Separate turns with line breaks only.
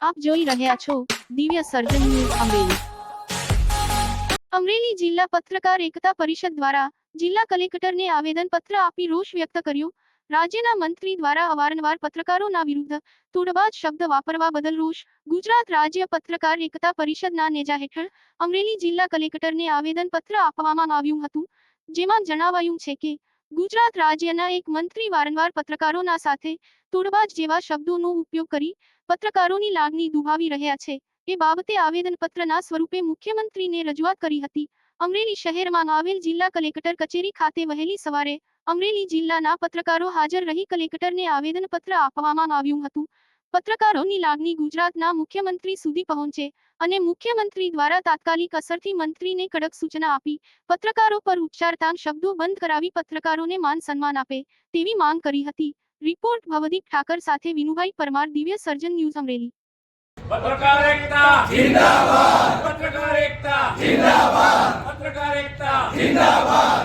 આપ જોઈ રહ્યા છો દિવ્ય સર્જન ન્યૂઝ અમરેલી. અમરેલી જિલ્લા પત્રકાર એકતા પરિષદ દ્વારા જિલ્લા કલેક્ટરને આવેદન પત્ર આપી રોષ વ્યક્ત કર્યો. રાજ્યના મંત્રી દ્વારા અવારનવાર પત્રકારોના વિરુદ્ધ તોડબાજ શબ્દ વાપરવા બદલ રોષ. ગુજરાત રાજ્ય પત્રકાર એકતા પરિષદના નેજા હેઠળ અમરેલી જિલ્લા કલેક્ટરને આવેદન પત્ર આપવામાં આવ્યું હતું. જેમાં જણાવાયું છે કે ગુજરાત રાજ્યના એક મંત્રી વારંવાર પત્રકારોના સાથે તોડબાજ જેવા શબ્દોનો ઉપયોગ કરી પત્રકારોની લાગણી દુભાવી રહ્યા છે. એ બાબતે આવેદનપત્રના સ્વરૂપે મુખ્યમંત્રીને રજૂઆત કરી હતી. અમરેલી શહેરમાં આવેલ જિલ્લા કલેક્ટર કચેરી ખાતે વહેલી સવારે અમરેલી જિલ્લાના પત્રકારો હાજર રહી કલેક્ટરને આવેદનપત્ર આપવામાં આવ્યું હતું. પત્રકારોની લાગણી ગુજરાતના મુખ્યમંત્રી સુધી પહોંચે અને મુખ્યમંત્રી દ્વારા તાત્કાલિક અસરથી મંત્રીને કડક સૂચના આપી પત્રકારો પર ઉચ્ચારતા શબ્દો બંધ કરાવી પત્રકારોને માન સન્માન આપે તેવી માંગ કરી હતી. રિપોર્ટ ભવદીપ ઠાકર સાથે વિનુભાઈ પરમાર દિવ્ય સર્જન ન્યૂઝ અમરેલી.
પત્રકાર એકતા જિંદાબાદ. પત્રકાર એકતા જિંદાબાદ. પત્રકાર એકતા જિંદાબાદ.